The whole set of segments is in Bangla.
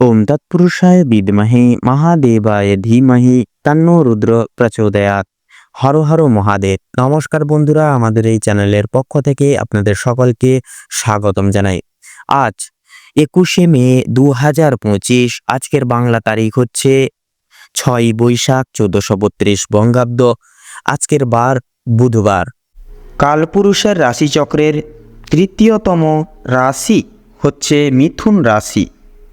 ওম তৎপুরুষায় বিদ্মহে মহাদেবায় ধীমহি তন্ন রুদ্র প্রচোদয়াৎ হর হর মহাদেব নমস্কার বন্ধুরা আমাদের এই চ্যানেলের পক্ষ থেকে আপনাদের সকলকে স্বাগতম জানাই। আজ একুশে মে দু হাজার পঁচিশ, আজকের বাংলা তারিখ হচ্ছে ছয় বৈশাখ চোদ্দশো বত্রিশ বঙ্গাব্দ। আজকের বার বুধবার। কালপুরুষের রাশিচক্রের তৃতীয়তম রাশি হচ্ছে মিথুন রাশি।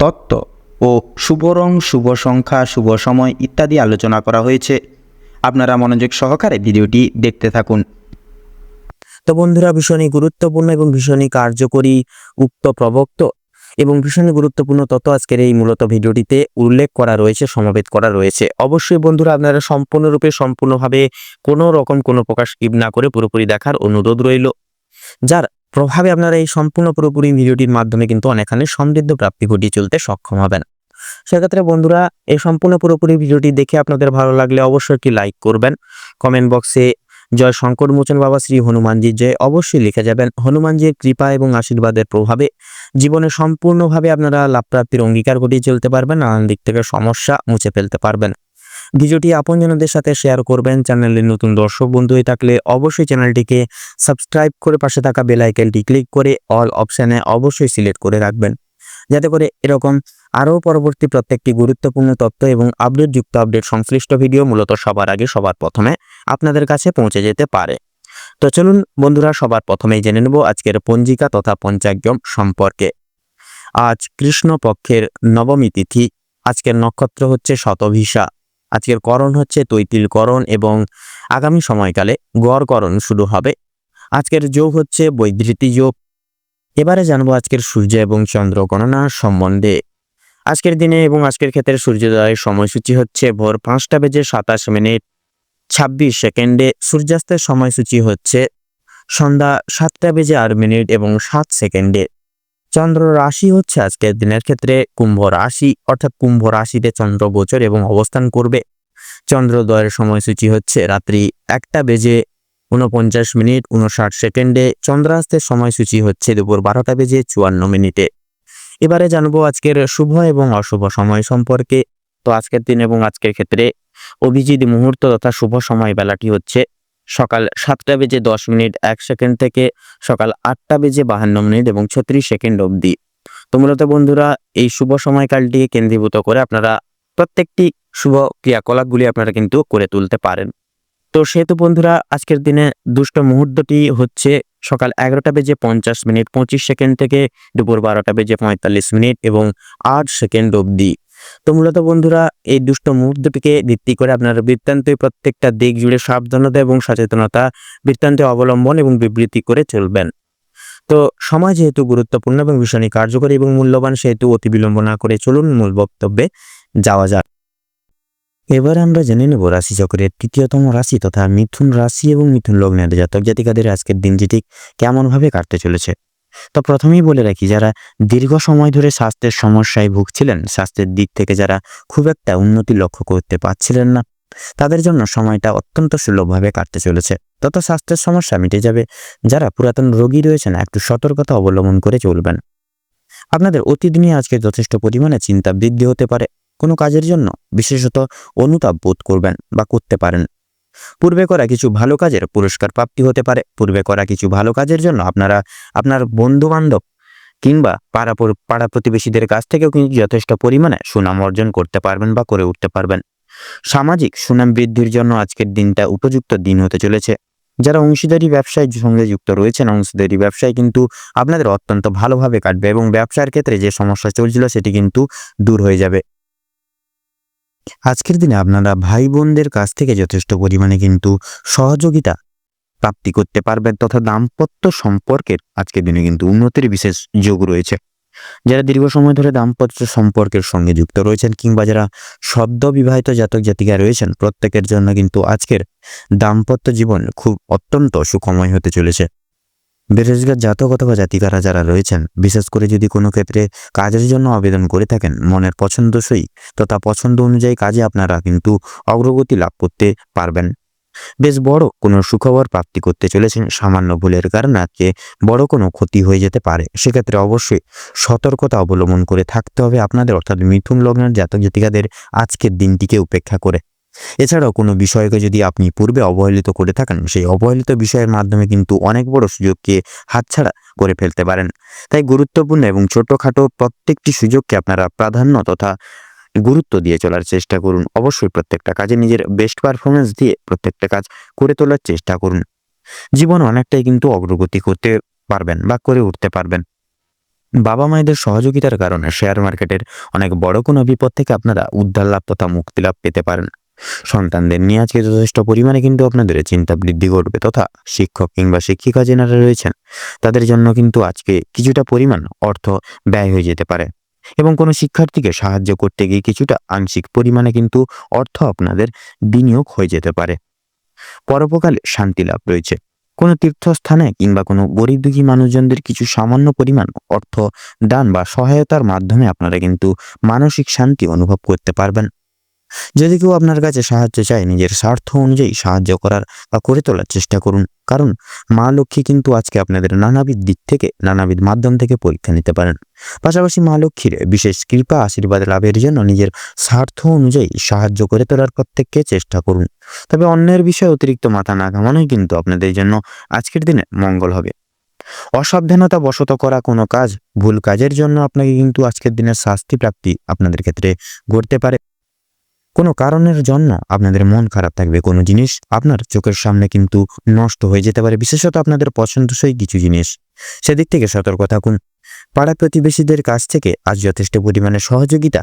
তত্ত্ব ও শুভ রং শুভ সংখ্যা, শুভ সময় ইত্যাদি আলোচনা করা হয়েছে। আপনারা মনোযোগ সহকারে ভিডিওটি দেখতে থাকুন। তো বন্ধুরা, ভীষণই গুরুত্বপূর্ণ এবং ভীষণই কার্যকরী উক্ত প্রবক্ত এবং ভীষণই গুরুত্বপূর্ণ তত আজকের এই মূলত ভিডিওটিতে উল্লেখ করা রয়েছে, সমাবেত করা রয়েছে। অবশ্যই বন্ধুরা, আপনারা সম্পূর্ণরূপে, সম্পূর্ণভাবে কোনো রকম কোনো প্রকাশ স্কিপ না করে পুরোপুরি দেখার অনুরোধ রইল। যার প্রভাবে আপনারা এই সম্পূর্ণ পুরোপুরি ভিডিওটির মাধ্যমে কিন্তু অনেকখানি সমৃদ্ধ প্রাপ্তি ঘটিয়ে চলতে সক্ষম হবেন। সেক্ষেত্রে বন্ধুরা, এই সম্পূর্ণ পুরোপুরি ভিডিওটি দেখে আপনাদের ভালো লাগলে অবশ্যই একটি লাইক করবেন। কমেন্ট বক্সে জয় শঙ্কর মোচন বাবা শ্রী হনুমানজির জয় অবশ্যই লিখে যাবেন। হনুমানজির কৃপা এবং আশীর্বাদের প্রভাবে জীবনে সম্পূর্ণভাবে আপনারা লাভ প্রাপ্তির অঙ্গীকার ঘটিয়ে চলতে পারবেন, নানান দিক থেকে সমস্যা মুছে ফেলতে পারবেন। ভিডিওটি আপনজনদের সাথে শেয়ার করবেন। চ্যানেলের নতুন দর্শক বন্ধু হয়ে থাকলে অবশ্যই চ্যানেলটিকে সাবস্ক্রাইব করে পাশে থাকা বেল আইকনটি ক্লিক করে অল অপশানে অবশ্যই সিলেক্ট করে রাখবেন। যাতে করে এরকম আরও পরবর্তী প্রত্যেকটি গুরুত্বপূর্ণ তথ্য এবং আপডেটযুক্ত আপডেট সংশ্লিষ্ট ভিডিও মূলত সবার আগে সবার প্রথমে আপনাদের কাছে পৌঁছে যেতে পারে। তো চলুন বন্ধুরা, সবার প্রথমেই জেনে নেব আজকের পঞ্জিকা তথা পঞ্চাগ্যম সম্পর্কে। আজ কৃষ্ণপক্ষের নবমী তিথি, আজকের নক্ষত্র হচ্ছে শতভিসা। আজকের করণ হচ্ছে তৈতিলকরণ এবং আগামী সময়কালে গড়করণ শুরু হবে। আজকের যোগ হচ্ছে বৈধৃতি যোগ। এবারে জানব আজকের সূর্য এবং চন্দ্র গণনা সম্বন্ধে। আজকের দিনে এবং আজকের ক্ষেত্রে সূর্যোদয়ের সময়সূচি হচ্ছে ভোর পাঁচটা বেজে সাতাশ মিনিট ছাব্বিশ সেকেন্ডে। সূর্যাস্তের সময়সূচি হচ্ছে সন্ধ্যা সাতটা বেজে আট মিনিট এবং সাত সেকেন্ডে। চন্দ্র রাশি হচ্ছে আজকের দিনের ক্ষেত্রে কুম্ভ রাশি, অর্থাৎ কুম্ভ রাশিতে চন্দ্র গোচর এবং অবস্থান করবে। চন্দ্রোদয়ের সময়সূচি হচ্ছে রাত্রি একটা বেজে উনপঞ্চাশ মিনিট উনষাট সেকেন্ডে। চন্দ্রাস্তের সময়সূচি হচ্ছে দুপুর বারোটা বেজে চুয়ান্ন মিনিটে। এবারে জানব আজকের শুভ এবং অশুভ সময় সম্পর্কে। তো আজকের দিন এবং আজকের ক্ষেত্রে অভিজিৎ মুহূর্ত তথা শুভ সময় বেলাটি হচ্ছে সকাল সাতটা বেজে দশ মিনিট, এক সেকেন্ড থেকে সকাল আটটা বেজে বাহান্ন মিনিট এবং ছত্রিশ সেকেন্ড অবধি। তো মূলত বন্ধুরা, এই শুভ সময়কালটিকে কেন্দ্রীভূত করে আপনারা প্রত্যেকটি শুভ ক্রিয়াকলাপগুলি আপনারা কিন্তু করে তুলতে পারেন। তো সেহেতু বন্ধুরা, আজকের দিনে দুষ্ট মুহূর্তটি হচ্ছে সকাল এগারোটা বেজে পঞ্চাশ মিনিট, পঁচিশ সেকেন্ড থেকে দুপুর বারোটা বেজে পঁয়তাল্লিশ মিনিট এবং আট সেকেন্ড অবধি। তো মূলত বন্ধুরা, এই দুষ্ট মুহূর্তটিকে ভিত্তি করে আপনারা বৃত্তান্তে প্রত্যেকটা দিক জুড়ে সাবধানতা এবং সচেতনতা বৃত্তান্তে অবলম্বন এবং বিবৃতি করে চলবেন। তো সময় যেহেতু গুরুত্বপূর্ণ এবং ভীষণই কার্যকরী এবং মূল্যবান, সেহেতু অতি বিলম্ব না করে চলুন মূল বক্তব্যে যাওয়া যাক। এবার আমরা জেনে নেব রাশি চক্রের তৃতীয়তম রাশি তথা মিথুন রাশি এবং মিথুন লগ্নের জাতক জাতিকাদের আজকের দিনটি ঠিক কেমনভাবে কাটতে চলেছে। তো প্রথমেই বলে রাখি, যারা দীর্ঘ সময় ধরে স্বাস্থ্যের সমস্যায় ভুগছিলেন, স্বাস্থ্যের দিক থেকে যারা খুব একটা উন্নতি লক্ষ্য করতে পারছিলেন না, তাদের জন্য সময়টা অত্যন্ত সুলভভাবে কাটতে চলেছে। তত স্বাস্থ্যের সমস্যা মিটে যাবে যারা পুরাতন রোগী রয়েছেন, একটু সতর্কতা অবলম্বন করে চলবেন। আপনাদের অতিদিনই আজকে যথেষ্ট পরিমাণে চিন্তা বৃদ্ধি হতে পারে। কোনো কাজের জন্য বিশেষত অনুতাপ বোধ করবেন বা করতে পারেন। পূর্বে করা কিছু ভালো কাজের পুরস্কার প্রাপ্তি হতে পারে। পূর্বে করা কিছু ভালো কাজের জন্য আপনারা, আপনার বন্ধু বান্ধব কিংবা পাড়াপড় পাড়া প্রতিবেশীদের কাছ থেকেও কিন্তু যথেষ্ট পরিমাণে সুনাম অর্জন করতে পারবেন বা করে উঠতে পারবেন। সামাজিক সুনাম বৃদ্ধির জন্য আজকের দিনটা উপযুক্ত দিন হতে চলেছে। যারা অংশীদারি ব্যবসায় সঙ্গে যুক্ত রয়েছেন, অংশীদারি ব্যবসায় কিন্তু আপনাদের অত্যন্ত ভালোভাবে কাটবে এবং ব্যবসার ক্ষেত্রে যে সমস্যা চলছিল সেটি কিন্তু দূর হয়ে যাবে। আজকের দিনে আপনারা ভাই বোনদের কাছ থেকে যথেষ্ট পরিমাণে কিন্তু সহযোগিতা প্রাপ্তি করতে পারবেন তথা দাম্পত্য সম্পর্কের আজকের দিনে কিন্তু উন্নতির বিশেষ যোগ রয়েছে। যারা দীর্ঘ সময় ধরে দাম্পত্য সম্পর্কের সঙ্গে যুক্ত রয়েছেন কিংবা যারা সদ্য বিবাহিত জাতক জাতিকা রয়েছেন, প্রত্যেকের জন্য কিন্তু আজকের দাম্পত্য জীবন খুব অত্যন্ত সুখময় হতে চলেছে। বেরোজগার জাতক অথবা জাতিকারা যারা রয়েছেন, বিশেষ করে যদি কোনো ক্ষেত্রে কাজের জন্য আবেদন করে থাকেন, মনের পছন্দসই তথা পছন্দ অনুযায়ী কাজে আপনারা কিন্তু অগ্রগতি লাভ করতে পারবেন। বেশ বড় কোনো সুখবর প্রাপ্তি করতে চলেছেন সামান্য ভুলের কারণে আজকে বড় কোনো ক্ষতি হয়ে যেতে পারে। সেক্ষেত্রে অবশ্যই সতর্কতা অবলম্বন করে থাকতে হবে আপনাদের, অর্থাৎ মিথুন লগ্নের জাতক জাতিকাদের আজকের দিনটিকে উপেক্ষা করে। এছাড়াও কোনো বিষয়কে যদি আপনি পূর্বে অবহেলিত করে থাকেন, সেই অবহেলিত বিষয়ের মাধ্যমে কিন্তু অনেক বড় সুযোগকে হাতছাড়া করে ফেলতে পারেন। তাই গুরুত্বপূর্ণ এবং ছোটোখাটো প্রত্যেকটি সুযোগকে আপনারা প্রাধান্য তথা গুরুত্ব দিয়ে চলার চেষ্টা করুন। অবশ্যই প্রত্যেকটা কাজে নিজের বেস্ট পারফরমেন্স দিয়ে প্রত্যেকটা কাজ করে তোলার চেষ্টা করুন। জীবন অনেকটাই কিন্তু অগ্রগতি করতে পারবেন বা করে উঠতে পারবেন। বাবা মায়েদের সহযোগিতার কারণে শেয়ার মার্কেটের অনেক বড় কোনো বিপদ থেকে আপনারা উদ্ধার লাভ তথা মুক্তি লাভ পেতে পারেন। সন্তানদের নিয়ে আজকে যথেষ্ট পরিমাণে কিন্তু আপনাদের চিন্তা বৃদ্ধি ঘটবে তথা শিক্ষক কিংবা শিক্ষিকা যেনারা রয়েছেন, তাদের জন্য কিন্তু আজকে কিছুটা পরিমাণ অর্থ ব্যয় হয়ে যেতে পারে। এবং কোনো শিক্ষার্থীকে সাহায্য করতে গিয়ে কিছুটা আংশিক পরিমাণে কিন্তু অর্থ আপনাদের বিনিয়োগ হয়ে যেতে পারে। পরোপকালে শান্তি লাভ রয়েছে। কোনো তীর্থস্থানে কিংবা কোনো গরিব দুঃখী মানুষজনদের কিছু সামান্য পরিমাণ অর্থ দান বা সহায়তার মাধ্যমে আপনারা কিন্তু মানসিক শান্তি অনুভব করতে পারবেন। যদি কেউ আপনার কাছে সাহায্য চায়, নিজের স্বার্থ অনুযায়ী সাহায্য করার বা করে তোলার চেষ্টা করুন। কারণ মা লক্ষ্মী কিন্তু আজকে আপনাদের নানাবিধ দিক থেকে, নানাবিধ মাধ্যম থেকে পরীক্ষা নিতে পারেন। পাশাপাশি মা লক্ষ্মীর বিশেষ কৃপা, আশীর্বাদ লাভের জন্য নিজের স্বার্থ অনুযায়ী সাহায্য করে তোলার প্রত্যেককে চেষ্টা করুন। তবে অন্যের বিষয়ে অতিরিক্ত মাথা না ঘামানোই কিন্তু আপনাদের জন্য আজকের দিনে মঙ্গল হবে। অসাবধানতা বশত করা কোনো কাজ, ভুল কাজের জন্য আপনাকে কিন্তু আজকের দিনের শাস্তি প্রাপ্তি আপনাদের ক্ষেত্রে ঘটতে পারে। কোনো কারণের জন্য আপনাদের মন খারাপ থাকবে। কোনো জিনিস আপনার চোখের সামনে কিন্তু নষ্ট হয়ে যেতে পারে। বিশেষত আপনাদের পছন্দসই কিছু জিনিস। সেদিক থেকে সতর্ক থাকুন। পাড়া প্রতিবেশীদের কাছ থেকে আজ যথেষ্ট পরিমাণে সহযোগিতা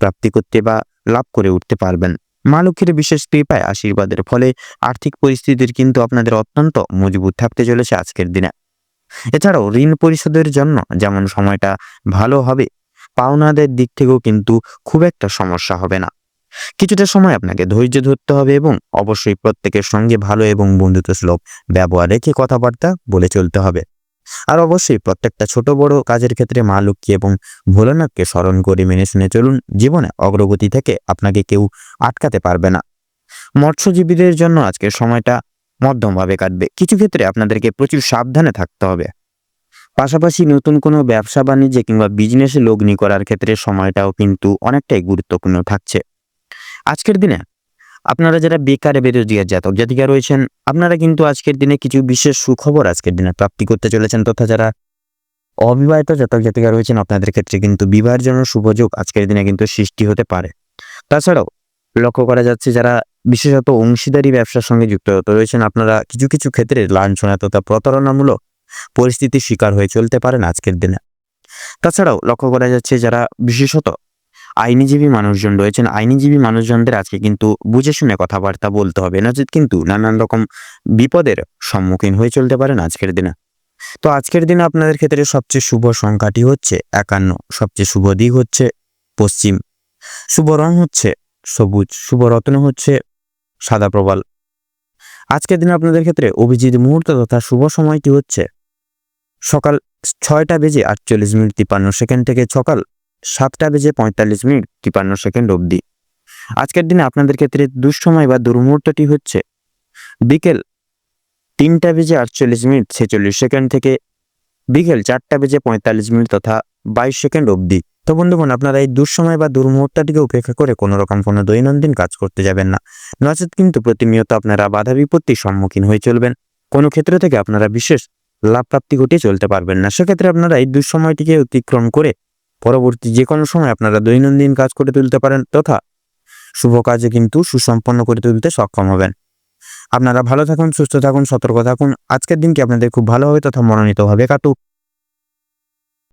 প্রাপ্তি করতে বা লাভ করে উঠতে পারবেন। মা লক্ষ্মীর বিশেষ কৃপায় আশীর্বাদের ফলে আর্থিক পরিস্থিতির কিন্তু আপনাদের অত্যন্ত মজবুত থাকতে চলেছে আজকের দিনে। এছাড়াও ঋণ পরিশোধের জন্য যেমন সময়টা ভালো হবে, পাওনাদের দিক থেকেও কিন্তু খুব একটা সমস্যা হবে না। কিছুটা সময় আপনাকে ধৈর্য ধরতে হবে এবং অবশ্যই প্রত্যেকের সঙ্গে ভালো এবং বন্ধুত্ব সুলভ ব্যবহার রেখে কথাবার্তা বলে চলতে হবে। আর অবশ্যই প্রত্যেকটা ছোট বড় কাজের ক্ষেত্রে মা লক্ষ্মী এবং ভোলানাথকে স্মরণ করে মেনে শুনে চলুন, জীবনে অগ্রগতি থেকে আপনাকে কেউ আটকাতে পারবে না। মৎস্যজীবীদের জন্য আজকের সময়টা মধ্যমভাবে কাটবে। কিছু ক্ষেত্রে আপনাদেরকে প্রচুর সাবধানে থাকতে হবে। পাশাপাশি নতুন কোনো ব্যবসা বাণিজ্যে কিংবা বিজনেসে লগ্নি করার ক্ষেত্রে সময়টাও কিন্তু অনেকটাই গুরুত্বপূর্ণ থাকছে। আজকের দিনে আপনারা যারা বেকারে বেরোজগার জাতক জাতিকা রয়েছেন, আপনারা কিন্তু আজকের দিনে কিছু বিশেষ সুখবর আজকের দিনে প্রাপ্তি করতে চলেছেন তথা যারা অবিবাহিত জাতক জাতিকা রয়েছেন, আপনাদের ক্ষেত্রে কিন্তু বিবাহের জন্য শুভযোগ আজকের দিনে কিন্তু সৃষ্টি হতে পারে। তাছাড়াও লক্ষ্য করা যাচ্ছে যারা বিশেষত অংশীদারি ব্যবসার সঙ্গে যুক্ত রয়েছেন, আপনারা কিছু কিছু ক্ষেত্রে লাঞ্ছনা তথা প্রতারণামূলক পরিস্থিতির শিকার হয়ে চলতে পারেন আজকের দিনে। তাছাড়াও লক্ষ্য করা যাচ্ছে যারা বিশেষত আইনজীবী মানুষজন রয়েছেন। আইনজীবী মানুষজনদের আজকে কিন্তু বুঝে শুনে কথাবার্তা বলতে হবে। নচেত কিন্তু নানান রকম বিপদের সম্মুখীন হয়ে চলতে পারেন আজকের দিনে। তো আজকের দিনে আপনাদের ক্ষেত্রে সবচেয়ে শুভ সংখ্যাটি হচ্ছে একান্ন। সবচেয়ে শুভ দিক হচ্ছে পশ্চিম। শুভ রং হচ্ছে সবুজ। শুভ রত্ন হচ্ছে সাদা প্রবাল। আজকের দিনে আপনাদের ক্ষেত্রে অভিজিৎ মুহূর্ত তথা শুভ সময়টি হচ্ছে সকাল ছয়টা বেজে আটচল্লিশ মিনিট তিপ্পান্ন সেকেন্ড থেকে সকাল সাতটা বেজে পঁয়তাল্লিশ মিনিট তিপান্ন সেকেন্ড অবধি। আজকের দিনে আপনাদের ক্ষেত্রে দুঃসময় বা দুর্মুহূর্তটি হচ্ছে, বিকেল তিনটা বেজে আটচল্লিশ মিনিট ছেচল্লিশ সেকেন্ড থেকে বিকেল চারটা বেজে পঁয়তাল্লিশ মিনিট তথা বাইশ সেকেন্ড অবধি। তো বন্ধুগণ, আপনারা এই দুঃসময় বা দুর্মুহূর্তটিকে উপেক্ষা করে কোনো রকম কোনো দৈনন্দিন কাজ করতে যাবেন না। নচেত কিন্তু প্রতিনিয়ত আপনারা বাধা বিপত্তির সম্মুখীন হয়ে চলবেন। কোনো ক্ষেত্র থেকে আপনারা বিশেষ লাভ প্রাপ্তি ঘটিয়ে চলতে পারবেন না। সেক্ষেত্রে আপনারা এই দুঃসময়টিকে অতিক্রম করে পরবর্তী যে কোনো সময় আপনারা দৈনন্দিন কাজ করে তুলতে পারেন তথা শুভ কাজে কিন্তু সুসম্পন্ন করে তুলতে সক্ষম হবেন। আপনারা ভালো থাকুন, সুস্থ থাকুন, সতর্ক থাকুন। আজকের দিনকে আপনাদের খুব ভালোভাবে তথা মনোনীতভাবে কাটুক।